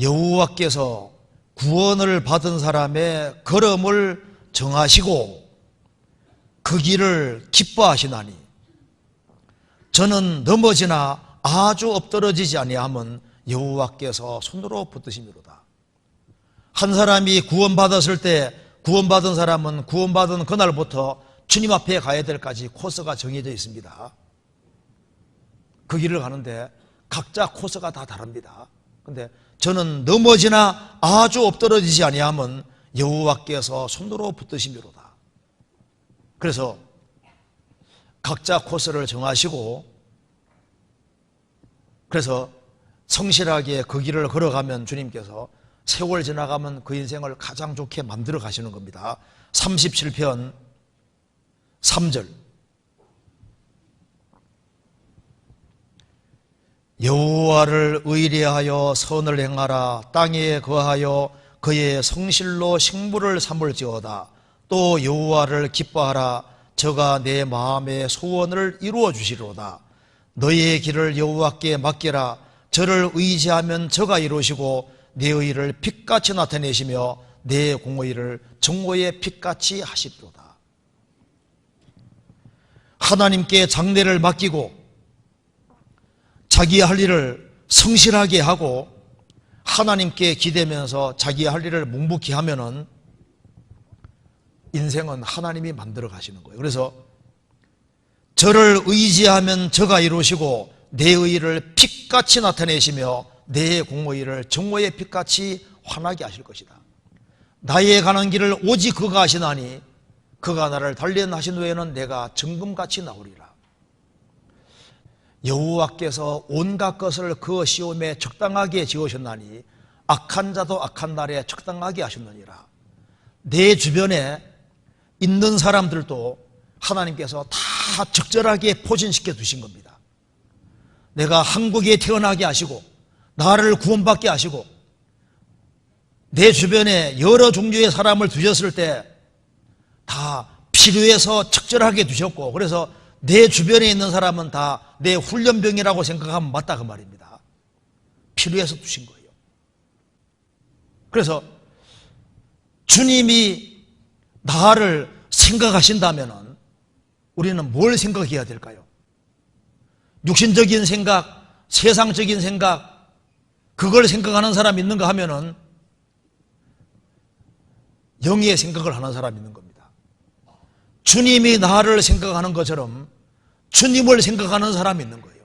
여호와께서 구원을 받은 사람의 걸음을 정하시고 그 길을 기뻐하시나니 저는 넘어지나 아주 엎드러지지 아니함은 여호와께서 손으로 붙드심이로다. 한 사람이 구원받았을 때 구원받은 사람은 구원받은 그날부터 주님 앞에 가야 될까지 코스가 정해져 있습니다. 그 길을 가는데 각자 코스가 다 다릅니다. 근데 저는 넘어지나 아주 엎드러지지 아니함은 여호와께서 손으로 붙드심이로다. 그래서 각자 코스를 정하시고 그래서 성실하게 그 길을 걸어가면 주님께서 세월 지나가면 그 인생을 가장 좋게 만들어 가시는 겁니다. 37편 3절 여호와를 의뢰하여 선을 행하라. 땅에 거하여 그의 성실로 식물을 삼을지어다. 또 여호와를 기뻐하라. 저가 내 마음의 소원을 이루어 주시로다. 너의 길을 여호와께 맡기라. 저를 의지하면 저가 이루시고 내 의를 빛같이 나타내시며 내 공의를 정오의 빛같이 하시리로다. 하나님께 장례를 맡기고 자기 할 일을 성실하게 하고 하나님께 기대면서 자기 할 일을 묵묵히 하면은 인생은 하나님이 만들어 가시는 거예요. 그래서 저를 의지하면 저가 이루시고 내 의를 빛같이 나타내시며 내 공의를 정오의 빛같이 환하게 하실 것이다. 나의 가는 길을 오직 그가 하시나니 그가 나를 단련하신 후에는 내가 정금같이 나오리라. 여호와께서 온갖 것을 그 시험에 적당하게 지으셨나니 악한 자도 악한 날에 적당하게 하셨느니라. 내 주변에 있는 사람들도 하나님께서 다 적절하게 포진시켜 두신 겁니다. 내가 한국에 태어나게 하시고 나를 구원받게 하시고 내 주변에 여러 종류의 사람을 두셨을 때 다 필요해서 적절하게 두셨고 그래서 내 주변에 있는 사람은 다 내 훈련병이라고 생각하면 맞다 그 말입니다. 필요해서 두신 거예요. 그래서 주님이 나를 생각하신다면 우리는 뭘 생각해야 될까요? 육신적인 생각, 세상적인 생각, 그걸 생각하는 사람 있는가 하면은 영의 생각을 하는 사람 있는 겁니다. 주님이 나를 생각하는 것처럼 주님을 생각하는 사람이 있는 거예요.